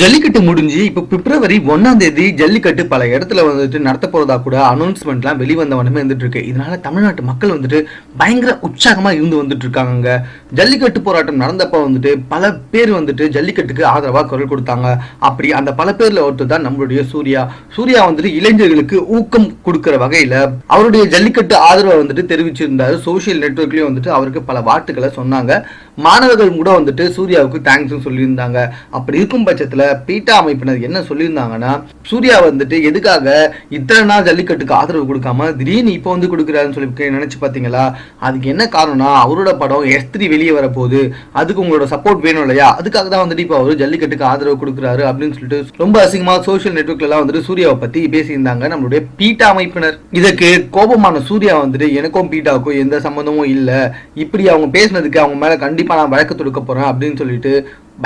ஜல்லிக்கட்டு முடிஞ்சு இப்போ பிப்ரவரி ஒன்னாம் தேதி ஜல்லிக்கட்டு பல இடத்துல வந்துட்டு நடத்த போறதா கூட அனௌன்ஸ்மெண்ட்லாம் வெளிவந்த உடனே வந்துட்டு இருக்கு இதனால தமிழ்நாட்டு மக்கள் வந்துட்டு பயங்கர உற்சாகமா இருந்து வந்துட்டு இருக்காங்க ஜல்லிக்கட்டு போராட்டம் நடந்தப்ப வந்துட்டு பல பேர் வந்துட்டு ஜல்லிக்கட்டுக்கு ஆதரவா குரல் கொடுத்தாங்க. அப்படி அந்த பல பேர்ல ஒருத்தர் தான் நம்மளுடைய சூர்யா. சூர்யா வந்துட்டு இளைஞர்களுக்கு ஊக்கம் கொடுக்கிற வகையில அவருடைய ஜல்லிக்கட்டு ஆதரவை வந்துட்டு தெரிவிச்சிருந்தாரு. சோஷியல் நெட்வொர்க்லயும் வந்துட்டு அவருக்கு பல வாட்டுகளை சொன்னாங்க. மாணவர்கள் கூட வந்துட்டு சூர்யாவுக்கு தேங்க்ஸ் சொல்லியிருந்தாங்க. அப்படி இருக்கும் பட்சத்தில் பீட்டா அமைப்பினர் என்ன சொல்லியிருந்தாங்கன்னா சூர்யா வந்துட்டு எதுக்காக இத்தனை நாள் ஜல்லிக்கட்டுக்கு ஆதரவு கொடுக்காம திடீர்னு இப்போ வந்து கொடுக்குறாருன்னு சொல்லி நினைச்சு பார்த்தீங்களா அதுக்கு என்ன காரணம்னா அவரோட படம் எஸ் த்ரீ வெளியே வரப்போகுது. அதுக்கு உங்களோட சப்போர்ட் வேணும் இல்லையா? அதுக்காக தான் வந்துட்டு இப்போ அவர் ஜல்லிக்கட்டுக்கு ஆதரவு கொடுக்குறாரு அப்படின்னு சொல்லிட்டு ரொம்ப அசிங்கமா சோஷியல் நெட்ஒர்க்லாம் எல்லாம் வந்துட்டு சூர்யாவை பற்றி பேசியிருந்தாங்க நம்மளுடைய பீட்டா அமைப்பினர். இதுக்கு கோபமான சூர்யா வந்துட்டு எனக்கும் பீட்டாவுக்கும் எந்த சம்மந்தமும் இல்லை. இப்படி அவங்க பேசினதுக்கு அவங்க மேல கண்டிப்பாக நான் வழக்கு தொடுக்க போறேன் அப்படின்னு சொல்லிட்டு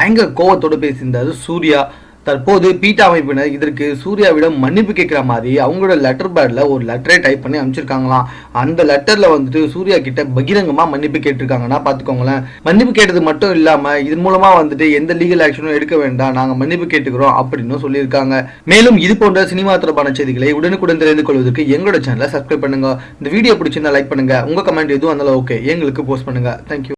பயங்கர கோவத்தோடு பேசியிருந்தார் சூர்யா. தற்போது பீட்டா அமைப்பினர் இதற்கு சூர்யாவிடம் மன்னிப்பு கேட்குற மாதிரி அவங்களோட லெட்டர் பேட்ல ஒரு லெட்டரை டைப் பண்ணி அனுப்பிச்சிருக்காங்களாம். அந்த லெட்டர்ல வந்துட்டு சூர்யா கிட்ட பகிரங்கமா மன்னிப்பு கேட்டிருக்காங்கன்னா பாத்துக்கோங்களேன் மன்னிப்பு கேட்டது மட்டும் இல்லாம இதன் மூலமா வந்துட்டு எந்த லீகல் ஆக்ஷனும் எடுக்க வேண்டாம் நாங்க மன்னிப்பு கேட்டுக்கிறோம் அப்படின்னு சொல்லியிருக்காங்க. மேலும் இது போன்ற சினிமா தொடர்பான செய்திகளை உடனுக்குடன் தெரிந்து கொள்வதற்கு எங்களோட சேனலை சப்ஸ்கிரைப் பண்ணுங்க. இந்த வீடியோ பிடிச்சிருந்தா லைக் பண்ணுங்க. உங்க கமெண்ட் எதுவும் அதனால ஓகே எங்களுக்கு போஸ்ட் பண்ணுங்க. தேங்க்யூ